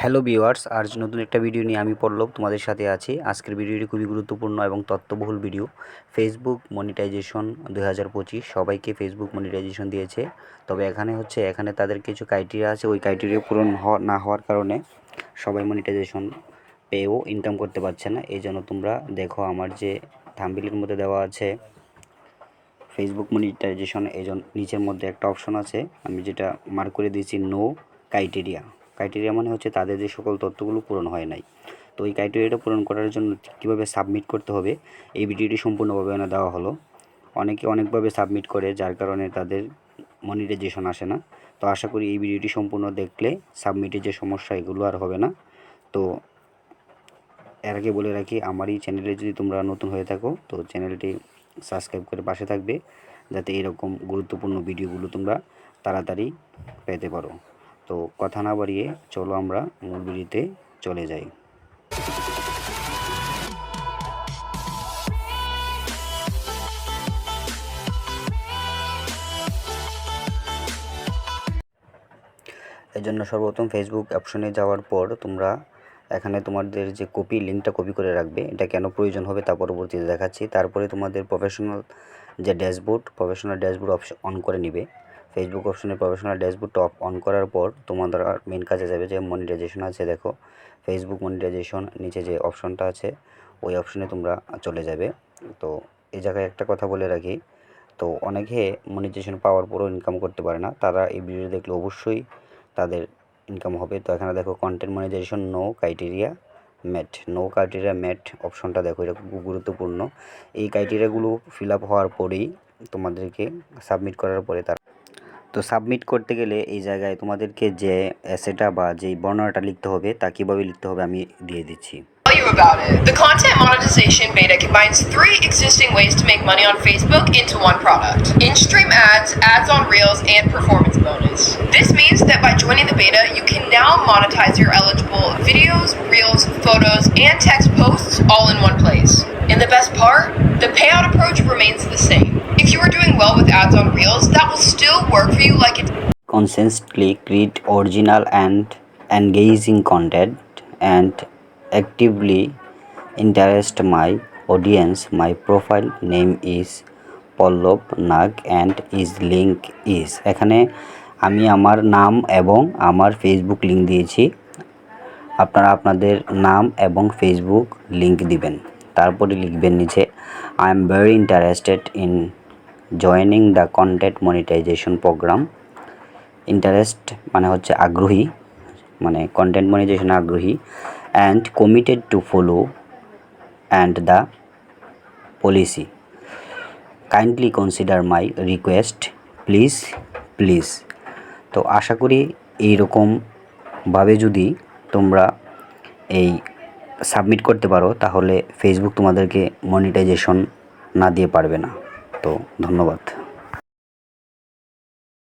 Hello viewers, আজ নতুন একটা ভিডিও নিয়ে আমি পল্লব তোমাদের সাথে আছি। আজকের ভিডিওটি খুবই গুরুত্বপূর্ণ এবং তথ্যবহুল ভিডিও। ফেসবুক মনিটাইজেশন দু হাজার পঁচিশ, সবাইকে ফেসবুক মনিটাইজেশন দিয়েছে। তবে এখানে হচ্ছে, এখানে তাদের কিছু ক্রাইটেরিয়া আছে। ওই ক্রাইটেরিয়া পূরণ না হওয়ার কারণে সবাই মনিটাইজেশন পেয়েও ইনকাম করতে পারছে না। এই জন্য তোমরা দেখো আমার যে থাম্বিলের মধ্যে দেওয়া আছে ফেসবুক মনিটাইজেশন এই নিচের মধ্যে একটা অপশন আছে। আমি যেটা মার্ক করে দিয়েছি নো ক্রাইটেরিয়া ক্রাইটেরিয়া মানে হচ্ছে তাদের যে সকল তথ্যগুলো পূরণ হয় নাই। তো এই ক্রাইটেরিয়াটা পূরণ করার জন্য কীভাবে সাবমিট করতে হবে, এই ভিডিওটি সম্পূর্ণভাবে এনে দেওয়া হলো। অনেকে অনেকভাবে সাবমিট করে, যার কারণে তাদের মনিটাইজেশন আসে না। তো আশা করি এই ভিডিওটি সম্পূর্ণ দেখলে সাবমিটের যে সমস্যা, এগুলো আর হবে না। তো এর আগে বলে রাখি, আমার এই চ্যানেলে যদি তোমরা নতুন হয়ে থাকো, তো চ্যানেলটি সাবস্ক্রাইব করে পাশে থাকবে, যাতে এরকম গুরুত্বপূর্ণ ভিডিওগুলো তোমরা তাড়াতাড়ি পেতে পারো। তো কথা না বাড়িয়ে চলো আমরা মূল চলে যাই। এর জন্য সর্বপ্রথম ফেসবুক অপশনে যাওয়ার পর তোমরা এখানে তোমাদের যে কপি লিঙ্কটা কপি করে রাখবে, এটা কেন প্রয়োজন হবে তা পরবর্তীতে দেখাচ্ছি। তারপরে তোমাদের প্রফেশনাল যে dashboard professional dashboard option on করে নিবে। ফেসবুক অপশনে প্রফেশনাল ড্যাশবোর্ড টপ অন করার পর তোমাদের আর মেন কাজে যাবে যে মনিটাইজেশন আছে, দেখো। ফেসবুক মনিটাইজেশন নিচে যে অপশনটা আছে, ওই অপশনে তোমরা চলে যাবে। তো এই জায়গায় একটা কথা বলে রাখি, তো অনেকে মনিটাইজেশন পাওয়ার পরও ইনকাম করতে পারে না। তারা এই ভিডিও দেখলে অবশ্যই তাদের ইনকাম হবে। তো এখানে দেখো content monetisation no criteria met no criteria met অপশনটা দেখো, এটা খুব গুরুত্বপূর্ণ। এই ক্রাইটেরিয়াগুলো ফিল আপ হওয়ার পরেই তোমাদেরকে সাবমিট করার পরে তার তো সাবমিট করতে গেলে এই জায়গায় তোমাদেরকে যে অ্যাসেটা বা যেই বর্ণনাটা লিখতে হবে, তা কীভাবে লিখতে হবে আমি দিয়ে দিচ্ছি। Tell about it. The content monetization beta combines three existing ways to make money on Facebook into one product in-stream ads, ads on Reels, and performance bonus. This means that by joining the beta, you can now monetize your eligible videos, Reels, photos, and text posts all in one place. And the best part, the payout approach remains the same. If you are doing well with ads on Reels, that will still work for you like it's consistently create original and engaging content and actively interest my audience. My profile name is Pallab Nag and is link is এখানে আমি আমার নাম এবং আমার Facebook link দিয়েছি। আপনারা আপনাদের নাম এবং ফেসবুক লিঙ্ক দিবেন। তারপরে লিখবেন নিচে I am very interested in joining the content monetisation programme interest মানে হচ্ছে আগ্রহী মানে কন্টেন্ট মনিটাইজেশনে আগ্রহী। And committed to follow and the policy kindly consider my request please please তো আশা করি এইরকমভাবে যদি তোমরা এই সাবমিট করতে পারো, তাহলে ফেসবুক তোমাদেরকে মনিটাইজেশন না দিয়ে পারবে না। তো ধন্যবাদ।